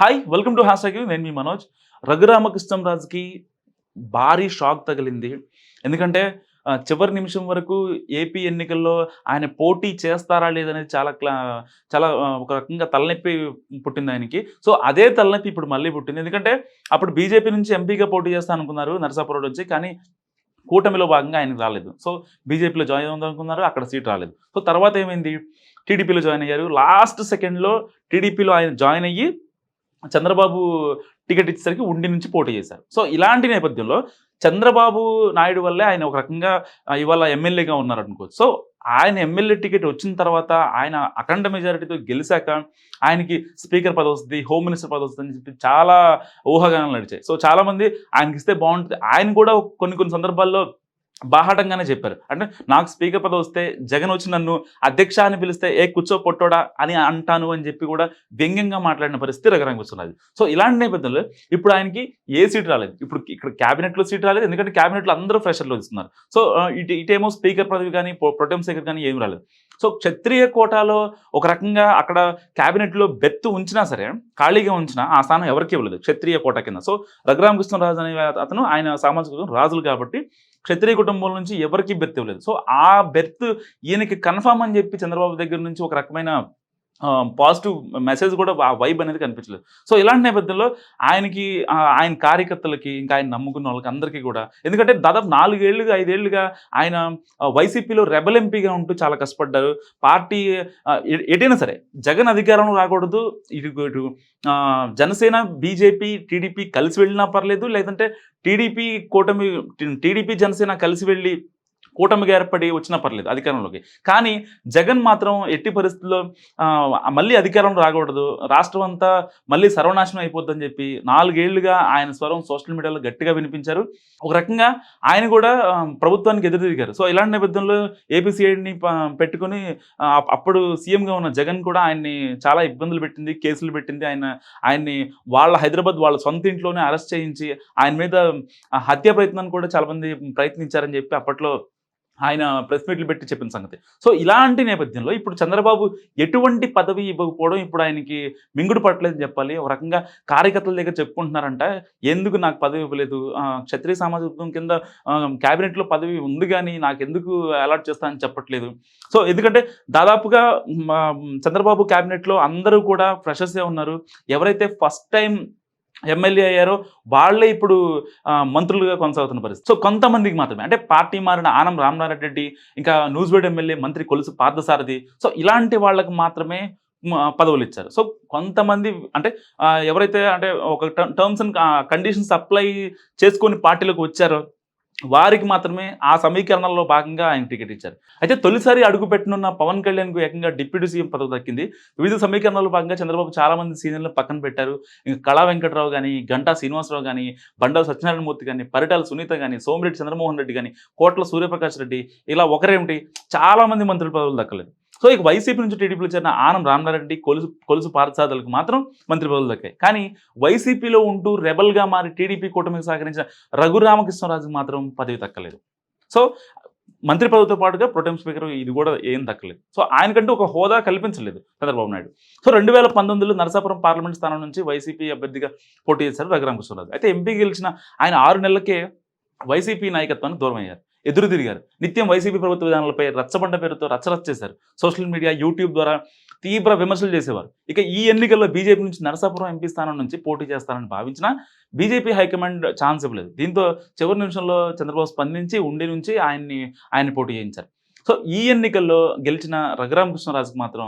Hi welcome to hash నేను మీ మనోజ్. రఘురామకృష్ణంరాజుకి భారీ shock తగిలింది. ఎందుకంటే చివరి నిమిషం వరకు ఏపీ ఎన్నికల్లో ఆయన పోటీ చేస్తారా లేదనేది చాలా క్లా చాలా ఒక రకంగా తలనొప్పి పుట్టింది ఆయనకి. సో అదే తలనొప్పి ఇప్పుడు మళ్ళీ పుట్టింది. ఎందుకంటే అప్పుడు బీజేపీ నుంచి ఎంపీగా పోటీ చేస్తా అనుకున్నారు నరసాపురం నుంచి కానీ కూటమిలో భాగంగా ఆయనకు రాలేదు. సో బీజేపీలో జాయిన్ అవుదాం అనుకున్నారు అక్కడ సీట్ రాలేదు. సో తర్వాత ఏమైంది? టీడీపీలో జాయిన్ అయ్యారు. లాస్ట్ సెకండ్లో టీడీపీలో ఆయన జాయిన్ అయ్యి చంద్రబాబు టికెట్ ఇచ్చేసరికి ఉండి నుంచి పోటీ చేశారు. సో ఇలాంటి నేపథ్యంలో చంద్రబాబు నాయుడు వల్లే ఆయన ఒక రకంగా ఇవాళ ఎమ్మెల్యేగా ఉన్నారు అనుకోవచ్చు సో ఆయన ఎమ్మెల్యే టికెట్ వచ్చిన తర్వాత ఆయన అఖండ మెజారిటీతో గెలిచాక ఆయనకి స్పీకర్ పదవి వస్తుంది హోమ్ మినిస్టర్ పదవి వస్తుంది అని చెప్పి చాలా ఊహాగానాలు నడిచాయి. సో చాలామంది ఆయనకి ఇస్తే బాగుంటుంది. ఆయన కూడా కొన్ని కొన్ని సందర్భాల్లో బాహాటంగానే చెప్పారు. అంటే నాకు స్పీకర్ పదవి వస్తే జగన్ వచ్చి నన్ను అధ్యక్ష అని పిలిస్తే ఏ కూర్చో పొట్టోడా అని అంటాను అని చెప్పి కూడా వ్యంగ్యంగా మాట్లాడిన పరిస్థితి రకరంగా వస్తున్నది సో ఇలాంటి నేపథ్యంలో ఇప్పుడు ఆయనకి ఏ సీట్ రాలేదు. ఇప్పుడు ఇక్కడ క్యాబినెట్లో సీట్ రాలేదు. ఎందుకంటే క్యాబినెట్లో అందరూ ఫ్రెషర్లో ఇస్తున్నారు సో ఇటు ఇటేమో స్పీకర్ పదవి కానీ ప్రొటెం స్పీకర్ కానీ ఏమి రాలేదు. సో క్షత్రియ కోటాలో ఒక రకంగా అక్కడ క్యాబినెట్లో బెత్తు ఉంచినా సరే ఖాళీగా ఉంచినా ఆ స్థానం ఎవరికి ఇవ్వలేదు. క్షత్రియ కోట కింద. సో రఘురామకృష్ణరాజు అనే అతను ఆయన సామాజిక రాజులు కాబట్టి క్షత్రియ కుటుంబం నుంచి ఎవరికి బెర్త్ ఇవ్వలేదు. సో ఆ బెర్త్ ఈయనకి కన్ఫామ్ అని చెప్పి చంద్రబాబు దగ్గర నుంచి ఒక రకమైన పాజిటివ్ మెసేజ్ కూడా ఆ వైబ్ అనేది కనిపించలేదు. సో ఇలాంటి నేపథ్యంలో ఆయనకి ఆయన కార్యకర్తలకి ఇంకా ఆయన నమ్ముకున్న వాళ్ళకి అందరికీ కూడా ఎందుకంటే దాదాపు నాలుగేళ్ళుగా ఐదేళ్ళుగా ఆయన వైసీపీలో రెబల్ ఎంపీగా ఉంటూ చాలా కష్టపడ్డారు. పార్టీ ఎటైనా సరే జగన్ అధికారంలో రాకూడదు. ఇటు ఇటు జనసేన బీజేపీ టీడీపీ కలిసి వెళ్ళినా పర్లేదు లేదంటే టీడీపీ కూటమి టీడీపీ జనసేన కలిసి వెళ్ళి కూటమిగా ఏర్పడి వచ్చినా పర్లేదు అధికారంలోకి. కానీ జగన్ మాత్రం ఎట్టి పరిస్థితుల్లో మళ్ళీ అధికారం రాకూడదు. రాష్ట్రం అంతా మళ్ళీ సర్వనాశనం అయిపోద్దని చెప్పి నాలుగేళ్ళుగా ఆయన స్వరం సోషల్ మీడియాలో గట్టిగా వినిపించారు. ఒక రకంగా ఆయన కూడా ప్రభుత్వానికి ఎదురు తిరిగారు సో ఇలాంటి నేపథ్యంలో ఏపీసీఐడిని పెట్టుకొని అప్పుడు సీఎంగా ఉన్న జగన్ కూడా ఆయన్ని చాలా ఇబ్బందులు పెట్టింది కేసులు పెట్టింది. ఆయన ఆయన్ని వాళ్ళ హైదరాబాద్ వాళ్ళ సొంత ఇంట్లోనే అరెస్ట్ చేయించి ఆయన మీద హత్య ప్రయత్నాన్ని కూడా చాలా మంది ప్రయత్నించారని చెప్పి అప్పట్లో ఆయన ప్రెస్ మీట్లు పెట్టి చెప్పిన సంగతి. సో ఇలాంటి నేపథ్యంలో ఇప్పుడు చంద్రబాబు ఎటువంటి పదవి ఇవ్వకపోవడం ఇప్పుడు ఆయనకి మింగుడు పట్టలేదని చెప్పాలి. ఒక రకంగా కార్యకర్తల దగ్గర చెప్పుకుంటున్నారంట. ఎందుకు నాకు పదవి ఇవ్వలేదు? క్షత్రియ సామాజిక కింద క్యాబినెట్లో పదవి ఉంది కానీ నాకు ఎందుకు అలాట్ చేస్తా అని చెప్పట్లేదు. సో ఎందుకంటే దాదాపుగా చంద్రబాబు క్యాబినెట్లో అందరూ కూడా ఫ్రెషర్సే ఉన్నారు. ఎవరైతే ఫస్ట్ టైం ఎమ్మెల్యే అయ్యారో వాళ్ళే ఇప్పుడు మంత్రులుగా కొనసాగుతున్న పరిస్థితి. సో కొంతమందికి మాత్రమే అంటే పార్టీ మారిన ఆనం రామనారాయణ రెడ్డి ఇంకా న్యూస్బెడ్ ఎమ్మెల్యే మంత్రి కొలుసు పార్థసారథి సో ఇలాంటి వాళ్ళకి మాత్రమే పదవులు ఇచ్చారు సో కొంతమంది అంటే ఎవరైతే అంటే ఒక టర్మ్స్ అండ్ కండిషన్స్ అప్లై చేసుకొని పార్టీలోకి వచ్చారో వారికి మాత్రమే ఆ సమీకరణలో భాగంగా ఆయన టికెట్ ఇచ్చారు. అయితే తొలిసారి అడుగుపెట్టనున్న పవన్ కళ్యాణ్కు ఏకంగా డిప్యూటీ సీఎం పదవి దక్కింది. వివిధ సమీకరణలో భాగంగా చంద్రబాబు చాలా మంది సీనియర్లు పక్కన పెట్టారు. ఇంకా కళా వెంకటరావు కానీ గంటా శ్రీనివాసరావు కానీ బండారు సత్యనారాయణమూర్తి కానీ పరిటాల సునీత కానీ సోమిరెడ్డి చంద్రమోహన్ రెడ్డి కానీ కోట్ల సూర్యప్రకాష్ రెడ్డి ఇలా ఒకరేమిటి చాలా మంది మంత్రుల పదవులు దక్కలేదు. సో ఇక వైసీపీ నుంచి టీడీపీలో చేరిన ఆనం రామనారెడ్డి కొలుసు కొలుసు పార్థసాదులకు మాత్రం మంత్రి పదవులు దక్కాయి. కానీ వైసీపీలో ఉంటూ రెబల్గా మారి టీడీపీ కూటమికి సహకరించిన రఘురామకృష్ణరాజుకు మాత్రం పదవి దక్కలేదు. సో మంత్రి పదవితో పాటుగా ప్రొటెం స్పీకర్ ఇది కూడా ఏం దక్కలేదు. సో ఆయనకంటూ ఒక హోదా కల్పించలేదు చంద్రబాబు నాయుడు. సో రెండు వేల పంతొమ్మిదిలో నరసాపురం పార్లమెంట్ స్థానం నుంచి వైసీపీ అభ్యర్థిగా పోటీ చేశారు రఘురామకృష్ణరాజు. అయితే ఎంపీ గెలిచిన ఆయన ఆరు నెలలకే వైసీపీ నాయకత్వానికి దూరం అయ్యారు ఎదురు తిరిగారు. నిత్యం వైసీపీ ప్రభుత్వ విధానాలపై రచ్చబండ పేరుతో రచ్చరచ్చ చేశారు. సోషల్ మీడియా యూట్యూబ్ ద్వారా తీవ్ర విమర్శలు చేసేవారు. ఇక ఈ ఎన్నికల్లో బీజేపీ నుంచి నరసాపురం ఎంపీ స్థానం నుంచి పోటీ చేస్తారని భావించిన బీజేపీ హైకమాండ్ ఛాన్స్ ఇవ్వలేదు. దీంతో చివరి నిమిషంలో చంద్రబాబు స్పందించి ఉండి నుంచి ఆయన్ని ఆయన పోటీ చేయించారు. సో ఈ ఎన్నికల్లో గెలిచిన రఘురామకృష్ణరాజుకు మాత్రం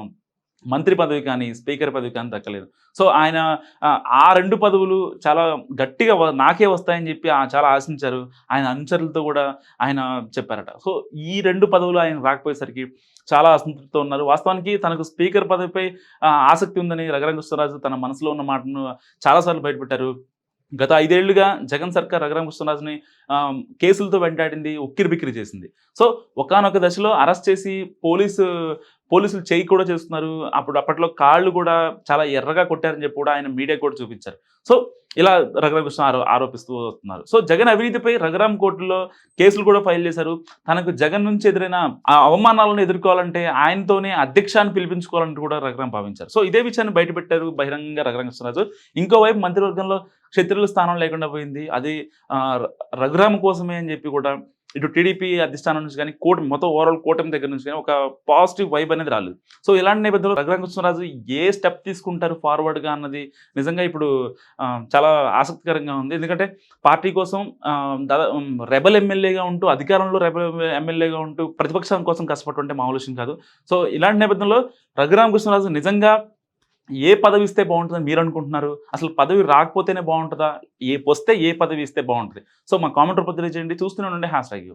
మంత్రి పదవి కానీ స్పీకర్ పదవి కానీ దక్కలేదు. సో ఆయన ఆ, రెండు పదవులు చాలా గట్టిగా నాకే వస్తాయని చెప్పి చాలా ఆశించారు. ఆయన అనుచరులతో కూడా ఆయన చెప్పారట. సో ఈ రెండు పదవులు ఆయన రాకపోయేసరికి చాలా అసంతృప్తితో ఉన్నారు. వాస్తవానికి తనకు స్పీకర్ పదవిపై ఆ, ఆసక్తి ఉందని రఘురామకృష్ణరాజు తన మనసులో ఉన్న మాటను చాలాసార్లు బయటపెట్టారు. గత ఐదేళ్ళుగా జగన్ సర్కార్ రఘురామ కృష్ణరాజుని కేసులతో వెంటాడింది ఉక్కిరి బిక్కిరి చేసింది. సో ఒకానొక దశలో అరెస్ట్ చేసి పోలీసు పోలీసులు చేయి కూడా చేస్తున్నారు. అప్పుడు అప్పట్లో కాళ్ళు కూడా చాలా ఎర్రగా కొట్టారని చెప్పి కూడా ఆయన మీడియా కూడా చూపించారు. సో ఇలా రఘురామకృష్ణ ఆరో ఆరోపిస్తూ వస్తున్నారు. సో జగన్ అవినీతిపై రఘురామ్ కోర్టులో కేసులు కూడా ఫైల్ చేశారు. తనకు జగన్ నుంచి ఎదురైన అవమానాలను ఎదుర్కోవాలంటే ఆయనతోనే అధ్యక్షాన్ని పిలిపించుకోవాలని కూడా రఘురామ్ భావించారు. సో ఇదే విషయాన్ని బయటపెట్టారు బహిరంగంగా రఘురామకృష్ణరాజు ఇంకోవైపు మంత్రివర్గంలో క్షత్రియుల స్థానం లేకుండా పోయింది. అది రఘురామ కోసమే అని చెప్పి కూడా ఇటు టీడీపీ అధిష్టానం నుంచి కానీ కూటమి మొత్తం ఓవరాల్ కూటమి దగ్గర నుంచి కానీ ఒక పాజిటివ్ వైబ్ అనేది రాలేదు. సో ఇలాంటి నేపథ్యంలో రఘురామకృష్ణరాజు ఏ స్టెప్ తీసుకుంటారు ఫార్వర్డ్గా అన్నది నిజంగా ఇప్పుడు చాలా ఆసక్తికరంగా ఉంది. ఎందుకంటే పార్టీ కోసం దాదా రెబల్ ఎమ్మెల్యేగా ఉంటూ అధికారంలో రెబల్ ఎమ్మెల్యేగా ఉంటూ ప్రతిపక్షం కోసం కష్టపడుతుంటే మామూలు విషయం కాదు. సో ఇలాంటి నేపథ్యంలో రఘురామకృష్ణరాజు నిజంగా ఏ పదవి ఇస్తే బాగుంటుందని మీరు అనుకుంటున్నారు? అసలు పదవి రాకపోతేనే బాగుంటుందా? ఏ వస్తే ఏ పదవి ఇస్తే బాగుంటుంది? సో మా కామెంట్ రూపంలో తెలియజేయండి. చూస్తూనే ఉండండి. Hash tag